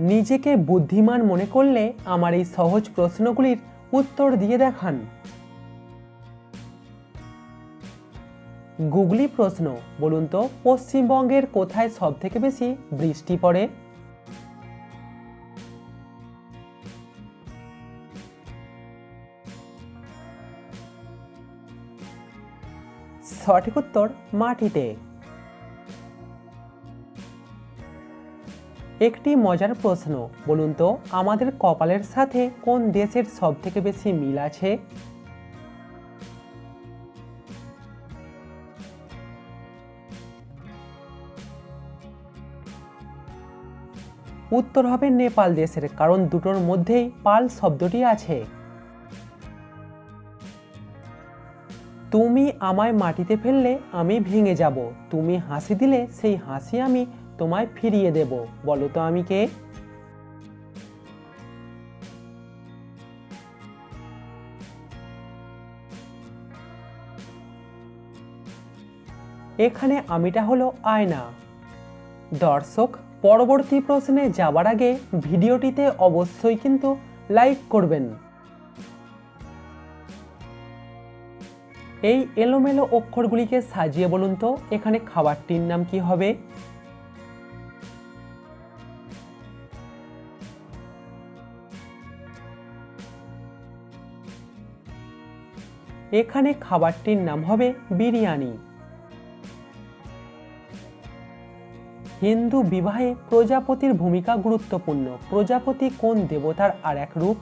নিজেকে বুদ্ধিমান মনে করলে আমার এই সহজ প্রশ্নগুলির উত্তর দিয়ে দেখান। গুগলি প্রশ্ন, বলুন তো, পশ্চিমবঙ্গের কোথায় সব থেকে বেশি বৃষ্টি পড়ে? সঠিক উত্তর, মাটিতে। একটি মজার প্রশ্ন, বলুন তো, আমাদের কপালের সাথে কোন দেশের সব থেকে বেশি মিল আছে? উত্তর হবে নেপাল দেশের, কারণ দুটোর মধ্যেই পাল শব্দটি আছে। তুমি আমায় মাটিতে ফেললে আমি ভেঙে যাব। তুমি হাসি দিলে সেই হাসি আমি তোমায় ফিরিয়ে দেব। বলো তো আমি কে? এখানে আমিটা হলো আয়না। দর্শক, পরবর্তী প্রশ্নে যাবার আগে ভিডিওটিতে অবশ্যই কিন্তু লাইক করবেন। এই এলোমেলো অক্ষরগুলিকে সাজিয়ে বলুন তো, এখানে খাবারটির নাম কি হবে? এখানে খাবারটির নাম হবে বিরিয়ানি। হিন্দু বিবাহে প্রজাপতির ভূমিকা গুরুত্বপূর্ণ। প্রজাপতি কোন দেবতার আর এক রূপ?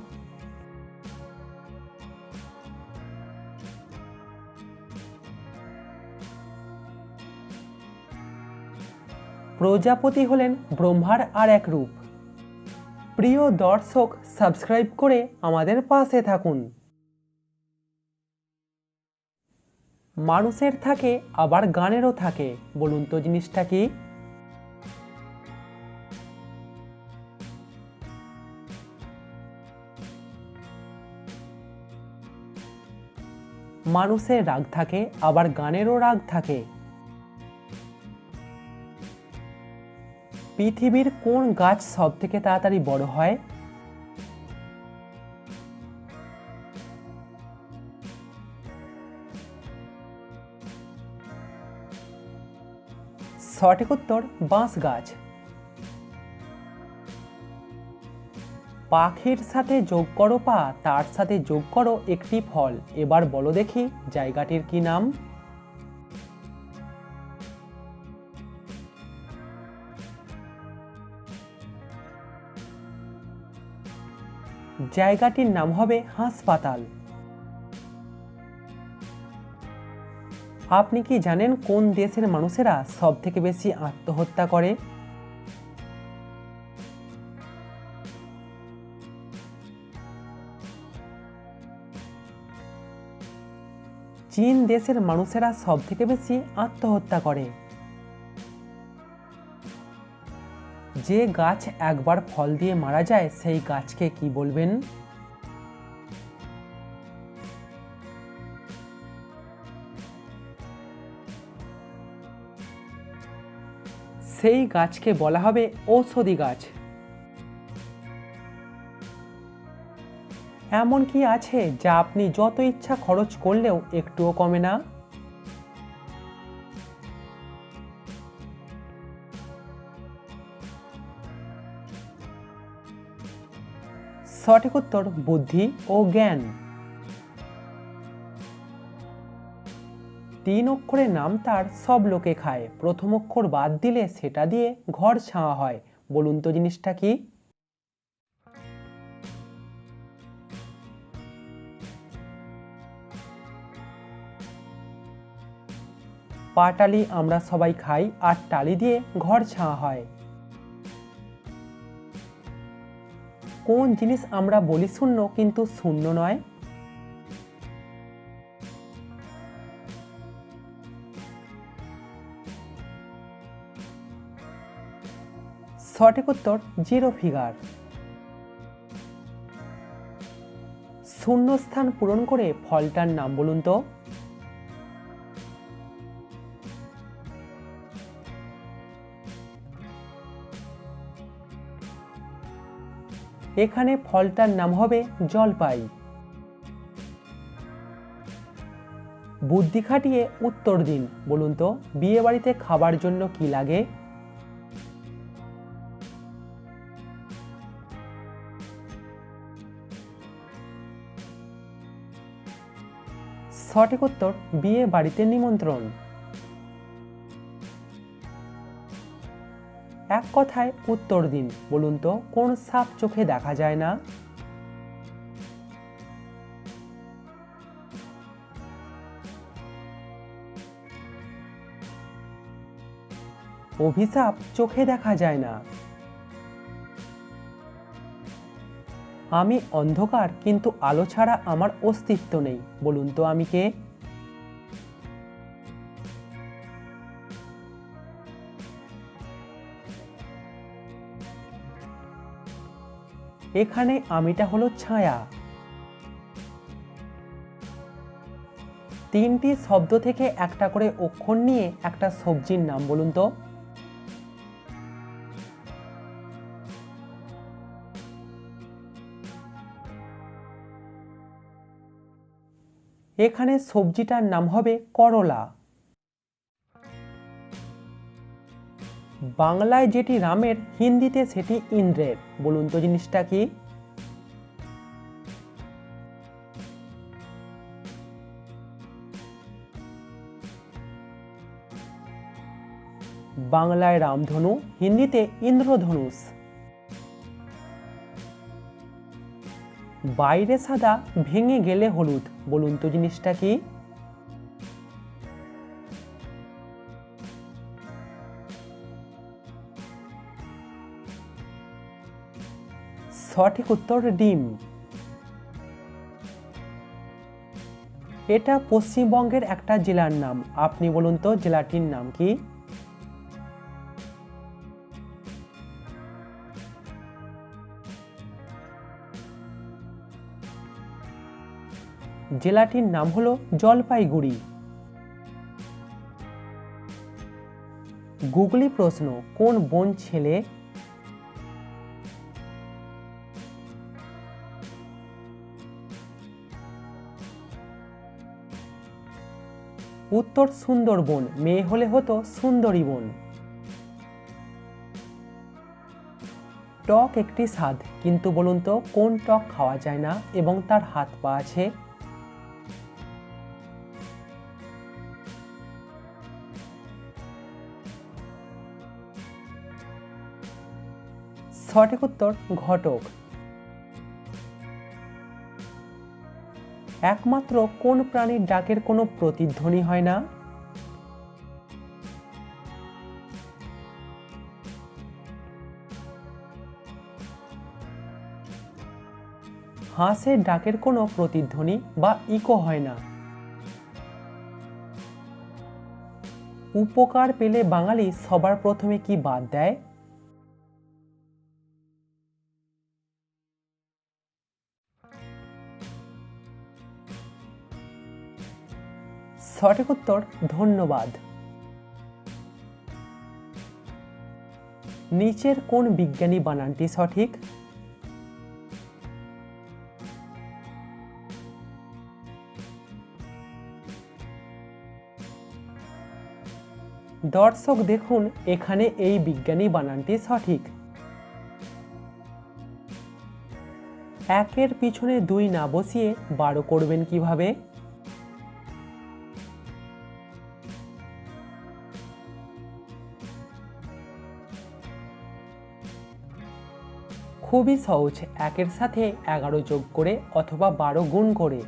প্রজাপতি হলেন ব্রহ্মার আর এক রূপ। প্রিয় দর্শক, সাবস্ক্রাইব করে আমাদের পাশে থাকুন। মানুষের থাকে, আবার গানেরও থাকে। বলুন তো জিনিসটা কি? মানুষের রাগ থাকে, আবার গানেরও রাগ থাকে। পৃথিবীর কোন গাছ সব থেকে তাড়াতাড়ি বড় হয়? সঠিক উত্তর বাঁশ গাছ। পাখির সাথে যোগ করো পা, তার সাথে যোগ করো একটি ফল। এবার বলো দেখি জায়গাটির কি নাম? জায়গাটির নাম হবে হাসপাতাল। আপনি কি জানেন কোন দেশের মানুষেরা সব থেকে বেশি আত্মহত্যা করে? চীন দেশের মানুষেরা সব থেকে বেশি আত্মহত্যা করে। যে গাছ একবার ফল দিয়ে মারা যায়, সেই গাছকে কি বলবেন? সেই গাছকে বলা হবে ঔষধি গাছ। এমন কি আছে যা আপনি যত ইচ্ছা খরচ করলেও একটুও কমে না? সঠিক উত্তর, বুদ্ধি ও জ্ঞান। তিন অক্ষরের নাম তার সব লোকে খায়। প্রথম অক্ষর বাদ দিলে সেটা দিয়ে ঘর ছাওয়া হয়। বলুন তো জিনিসটা কি? পাটালি আমরা সবাই খাই আর টালি দিয়ে ঘর ছাওয়া হয়। কোন জিনিস আমরা বলি শূন্য কিন্তু শূন্য নয়? সঠিক উত্তর জিরো ফিগার। শূন্যস্থান পূরণ করে ফলটার নাম বলুন তো। এখানে ফলটার নাম হবে জলপাই। বুদ্ধি খাটিয়ে উত্তর দিন, বলুন তো বিয়ে বাড়িতে খাবার জন্য কি লাগে? সঠিক উত্তর, বিয়ে বাড়িতে নিমন্ত্রণ। এক কথায় উত্তর দিন, বলুন তো, কোন সাপ চোখে দেখা যায় না? অভিশাপ চোখে দেখা যায় না। আমি অন্ধকার, কিন্তু আলো ছাড়া আমার অস্তিত্ব নেই। বলুন তো আমি কে? এখানে আমিটা হলো ছায়া। তিনটি শব্দ থেকে একটা করে অক্ষর নিয়ে একটা সবজির নাম, বলুন তো। এখানে সবজিটার নাম হবে করলা। বাংলায় যেটি রামের, হিন্দিতে সেটি ইন্দ্রের। বলুন তো জিনিসটা কি? বাংলায় রামধনু, হিন্দিতে ইন্দ্রধনুষ। বাইরে সাদা, ভেঙে গেলে হলুদ। বলুন তো জিনিসটা কি? সঠিক উত্তর, ডিম। এটা পশ্চিমবঙ্গের একটা জেলার নাম। আপনি বলুন তো জেলাটির নাম কি? জেলাটির নাম হলো জলপাইগুড়ি। গুগলি প্রশ্ন, কোন বোন ছেলে? উত্তর, সুন্দরবন। মেয়ে হলে হতো সুন্দরী বোন। টক একটি স্বাদ, কিন্তু বলুন তো কোন টক খাওয়া যায় না এবং তার হাত পা আছে? সঠিক উত্তর ঘটক। একমাত্র কোন প্রাণীর ডাকের কোনো প্রতিধ্বনি হয় না? হাঁসের ডাকের কোনো প্রতিধ্বনি বা ইকো হয় না। উপকার পেলে বাঙালি সবার প্রথমে কি বাদ দেয়? সঠিক উত্তর, ধন্যবাদ। নিচের কোন বিজ্ঞানী বানানটি সঠিক? দর্শক দেখুন, এখানে এই বিজ্ঞানী বানানটি সঠিক। একের পিছনে দুই না বসিয়ে বারো করবেন কীভাবে? খুবই সহজ। একের সাথে এগারো যোগ করে অথবা বারো গুণ করে